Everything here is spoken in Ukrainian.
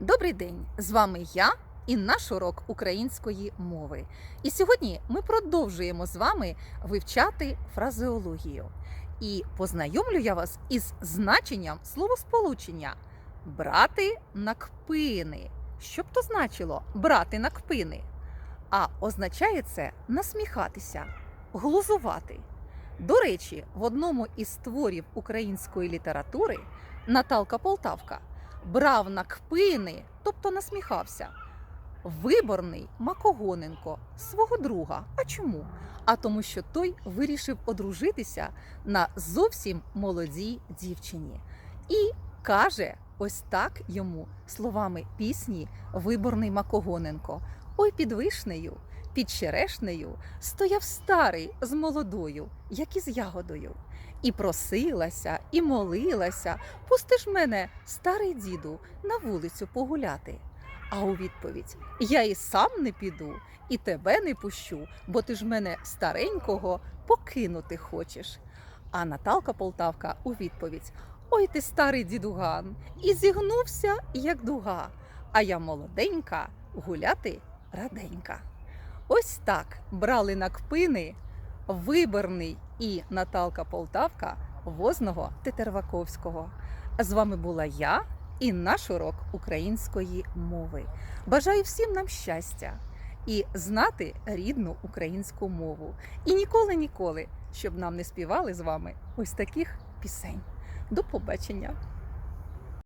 Добрий день! З вами я і наш урок української мови. І сьогодні ми продовжуємо з вами вивчати фразеологію. І познайомлю я вас із значенням словосполучення брати на кпини. Що б то значило брати на кпини? А означає це насміхатися, глузувати. До речі, в одному із творів української літератури Наталка Полтавка брав на кпини, тобто насміхався. Виборний Макогоненко свого друга. А чому? А тому, що той вирішив одружитися на зовсім молодій дівчині. І каже ось так йому словами пісні Виборний Макогоненко. Ой, під вишнею, під черешнею стояв старий з молодою, як із ягодою. І просилася, і молилася, пусти ж мене, старий діду, на вулицю погуляти. А у відповідь я і сам не піду, і тебе не пущу, бо ти ж мене старенького покинути хочеш. А Наталка Полтавка у відповідь: Ой ти старий дідуган, і зігнувся, як дуга, а я молоденька, гуляти раденька. Ось так брали на кпини Виборний і Наталка Полтавка возного Тетерваковського. З вами була я і наш урок української мови. Бажаю всім нам щастя і знати рідну українську мову. І ніколи-ніколи, щоб нам не співали з вами ось таких пісень. До побачення!